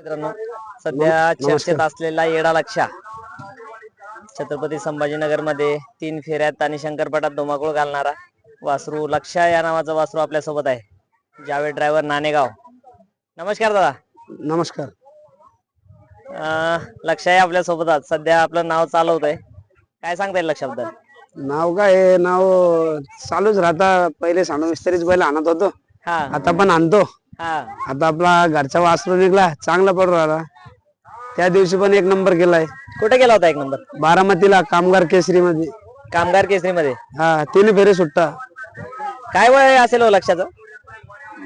मित्रांनो सध्या चर्चेत असलेला येडा लक्षा छत्रपती संभाजीनगरमध्ये तीन फेऱ्यात आणि शंकरपटात धुमाकूळ घालणारा वासरू लक्षा या नावाचा वासरू आपल्यासोबत आहे. जावेद ड्रायव्हर नाणेगाव. नमस्कार दादा. नमस्कार. अं, लक्षा आहे आपल्यासोबत आज सध्या आपलं नाव चालवत आहे काय सांगता येईल लक्षाबद्दल नाव काय आहे? नाव चालूच राहता. पहिले सांडू मिस्त्रीच बैल आणत होतो. हा. आता पण आणतो. आता आपला घरचा वासरू निघला चांगला पडू राहिला. त्या दिवशी पण एक नंबर केलाय. कुठे गेला होता एक नंबर? बारामतीला कामगार केसरी मध्ये कामगार केसरी मध्ये हा तीन फेरे सुट्टा. काय वय असेल हो लक्षाचं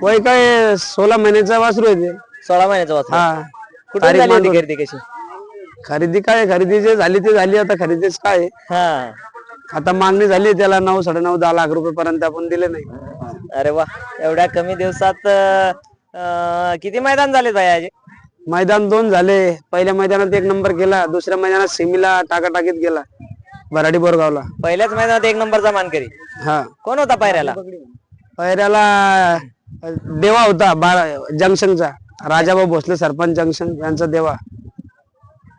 वय काय सोळा महिन्याचा वासरू आहे ते. सोळा महिन्याचं वासरू? हा. तारीख झाली होती कशी? खरेदी काय खरेदी जे झाली ते झाली आता खरेदीच काय? आहे? हा. आता मागणी झाली त्याला नऊ साडे नऊ दहा लाख रुपये पर्यंत आपण दिले नाही. अरे वा एवढ्या कमी दिवसात अं, किती मैदान झाले याचे मैदान दोन झाले. पहिल्या मैदानात एक नंबर केला दुसऱ्या मैदानात सेमीला टाकाटाकीत गेला बराडी बोरगावला. पहिल्याच मैदानात एक नंबरचा मानकरी हा. कोण होता पायऱ्याला? पहिल्याला देवा होता बारा जंक्शनचा. राजाभाऊ भोसले सरपंच जंक्शन यांचा देवा.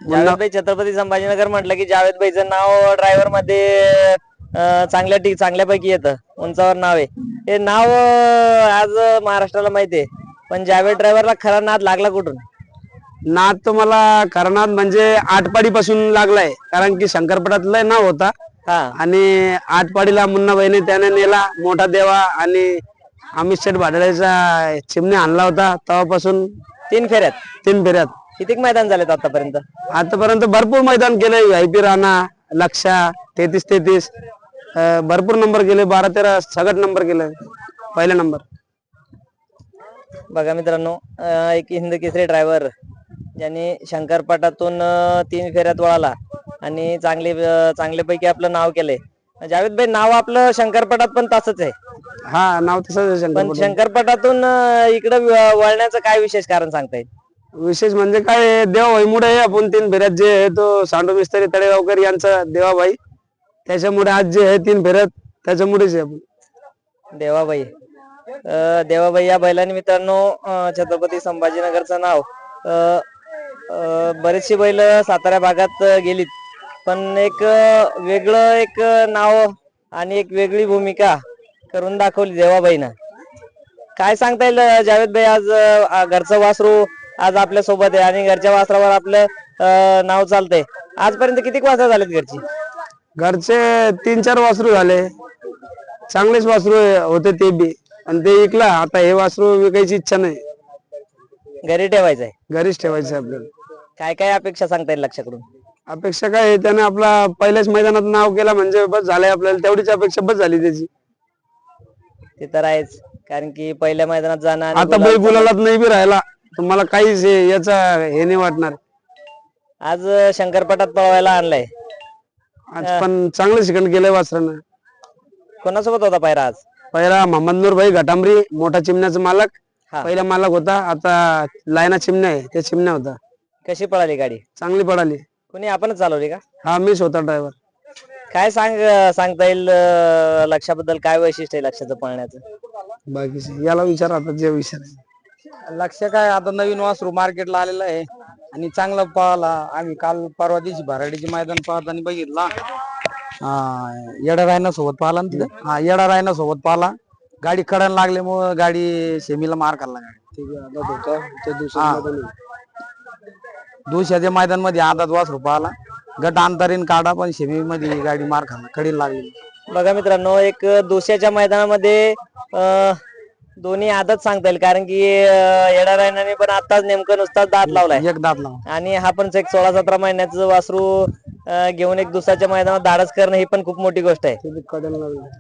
जावेदभाई छत्रपती संभाजीनगर म्हटलं की जावेद भाईचं नाव ड्रायव्हरमध्ये अं, चांगल्या चांगल्यापैकी येतं. उंचावर नाव आहे. हे नाव आज महाराष्ट्राला माहिती आहे. पण जावेद ड्रायव्हरला खरा नाद लागला कुठून? नाद तो मला करणार म्हणजे आटपाडी पासून लागलाय. कारण की शंकरपटात लय नाव होता. हा. आणि आटपाडीला मुन्ना बहिणी त्याने नेला मोठा देवा आणि अमित शेठ भाडळेचा चिमणी आणला होता तेव्हापासून. तीन फेऱ्यात? तीन फेऱ्यात. किती मैदान झालेत आतापर्यंत? आतापर्यंत भरपूर मैदान केलंय. व्हीआयपी राणा लक्षा तेहतीस तेहतीस. भरपूर नंबर केले बारा तेरा सगळं नंबर केलं पहिला नंबर बघा मित्रांनो अं, एक हिंद केसरी ड्रायव्हर ज्यांनी शंकरपाटातून अं, तीन फेऱ्यात वळाला आणि चांगले अं, चांगल्यापैकी आपलं नाव केलंय. जावेद भाई नाव आपलं शंकरपटात पण तसंच आहे. हा नाव तसंच पण शंकर शंकरपटातून इकडे वळण्याचं काय विशेष कारण सांगता येईल? विशेष म्हणजे काय देवा भाईमुळे आहे. आपण तीन फेऱ्यात जे आहे तो सांडू मिस्त्री तळेगावकर यांचा देवाबाई त्याच्यामुळे आज जे आहे तीन फेऱ्यात त्याच्यामुळेच आहे आपण. देवाबाई. अं, देवाबाई या बैलाने मित्रांनो अं, छत्रपती संभाजीनगरचं नाव अं, अं, बरेचशी बैल सातारा भागात अं, गेलीत. पण एक अं, वेगळं एक अं, नाव आणि एक वेगळी भूमिका करून दाखवली देवाबाईनं. काय सांगता येईल अं, जावेद भाई आज अं, घरचं वासरू आज आपल्यासोबत आहे आणि घरच्या वासरावर आपलं अं, नाव चालतंय. आजपर्यंत किती वासरं झालेत घरची? घरचे तीन चार वासरू झाले. चांगलेच वासरू होते ते बी. आणि ते विकला. आता हे वासरू विकायची इच्छा नाही. घरी ठेवायचंय? घरीच ठेवायचं आपल्याला. काय काय अपेक्षा सांगता येईल लक्षाकडून? अपेक्षा काय आहे, त्याने आपला पहिल्याच मैदानात नाव केला म्हणजे बस झालंय आपल्याला. तेवढीच अपेक्षा बस झाली त्याची. ते तर आहेच. कारण की पहिल्या मैदानात जाणं आणि आता बैल गुलालात नाही बी राहिला. तुम्हाला काहीच हे- याचा हे नाही वाटणार. आज शंकरपटात पळवायला आणलाय. आज पण चांगलं शिकण केलंय वासरानं. कोणासोबत होता पायरा आज? पहिला मोहम्मद नूर भाई घटांबरी मोठा चिमण्याचा मालक. हा. पहिला मालक होता आता लायना चिमण्या आहे त्या चिमण्या होता. कशी पळाली गाडी? चांगली पडाली कोणी आपणच चालवली का? हा मीच होता ड्रायव्हर काय सांग सांगता येईल अं, लक्षाबद्दल? काय वैशिष्ट्य आहे लक्षाचं पळण्याचं? बाकी याला विचार आता जे विचार लक्ष काय आता नवीन वासरू मार्केटला आलेलं आहे. आणि चांगला पळाला आम्ही काल परवा दिवशी भराडीचे मैदान पाहताना बघितला. येडा रायना सोबत पाहिला ना तिथं? हा येडा रायना सोबत पाहिला. गाडी कडायला लागल्यामुळं गाडी सेमीला मार खाल्ला गाडी. दुसऱ्याच्या मैदानमध्ये आदात वासरू पाहिला. गट अंतरीन काढा पण सेमी मध्ये गाडी मार खाल्ला. कडी लागली. बघा मित्रांनो एक दोस्याच्या मैदानामध्ये अं, दोन्ही आदत सांगता येईल कारण की रायनाने पण आताच नेमकं नुसताच दात लावलाय. एक दात लावून आणि हा पण एक सोळा सतरा महिन्याचं वासरू अं, घेऊन एक दुसऱ्याच्या मैदानात धाडस करणं ही पण खूप मोठी गोष्ट आहे.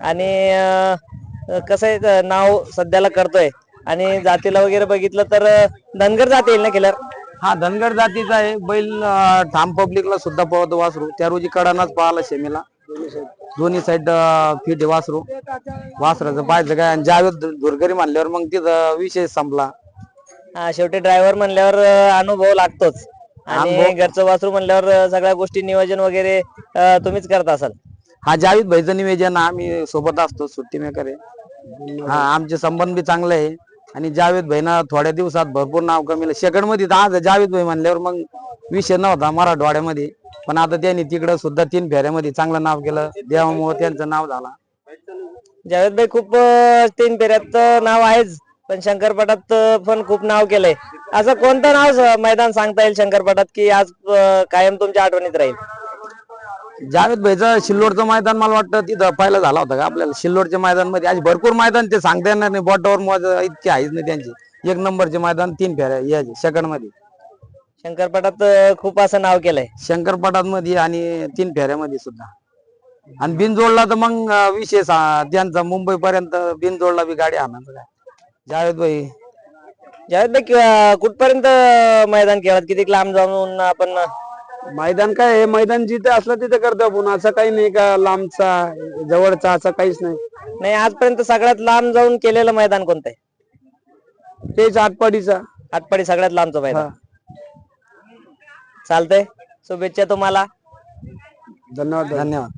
आणि अं, कसं आहे अं, नाव सध्याला करतोय. आणि जातीला वगैरे बघितलं तर अं, धनगर जाती येईल ना केलर हा धनगर जातीचा आहे. बैल अं, ठाम पब्लिकला सुद्धा पळतो वासरू. त्या रोजी कडानाच पळाला सेमीला दोन्ही साईड फिट वासरू. वासराचं पाहायचं काय आणि जावेद धुरकरी म्हणल्यावर मग तिथं विषय संपला. हा शेवटी ड्रायव्हर म्हणल्यावर अं, अनुभव लागतोच. आणि घरचं वासरू म्हणल्यावर अं, सगळ्या गोष्टी नियोजन वगैरे अं, तुम्हीच करत असाल. हा जावेद भाईचं निवेदन आम्ही सोबत असतो सुट्टी मेकर आहे. हा आमचे संबंध बी चांगले आहे. आणि जावेद भाईना थोड्या दिवसात भरपूर नाव कमीलं सेकंडमध्ये तर आज जावेद भाई म्हणल्यावर मग विषय नव्हता मराठवाड्यामध्ये. पण आता त्यांनी तिकडं सुद्धा तीन फेऱ्यामध्ये चांगलं नाव केलं. देवामुळे त्यांचं नाव झालं. जावेद भाई खूप अं, तीन फेऱ्यात अं, नाव आहेच. पण शंकरपटात अं, पण खूप नाव केलंय. असं कोणतं नाव स- मैदान सांगता येईल शंकरपटात की आज अं, कायम तुमच्या आठवणीत राहील? जावेद भाईचं सिल्लोडचं मैदान मला वाटतं तिथं पहिला झाला होता का आपल्याला? सिल्लोडच्या मैदानमध्ये आज भरपूर मैदान ते सांगता येणार नाही. बोटावर मोज इतके आहेच नाही त्यांचे. एक नंबरचे मैदान तीन फेऱ्या याचे सेकंडमध्ये शंकरपटात अं, खूप असं नाव केलंय. शंकरपटात मध्ये आणि तीन फेऱ्यामध्ये सुद्धा. आणि बिनजोडला तर मग अं, सा- त्यांचा मुंबई पर्यंत बिनजोडला बी गाडी आणायचं काय जावेद भाई. जावेद भाई कि- कुठपर्यंत मैदान खेळत? किती लांब जाऊन आपण मैदान काय आहे? मैदान जिथे असलं तिथे करतो आपण. असं काही नाही का लांबचा जवळचा असं काहीच नाही. नाही आजपर्यंत सगळ्यात लांब जाऊन केलेलं मैदान कोणतं आहे? तेच आटपाडीचा. आटपाडी सगळ्यात लांबचं मैदान. चालतंय. शुभेच्छा तुम्हाला. धन्यवाद धन्यवाद.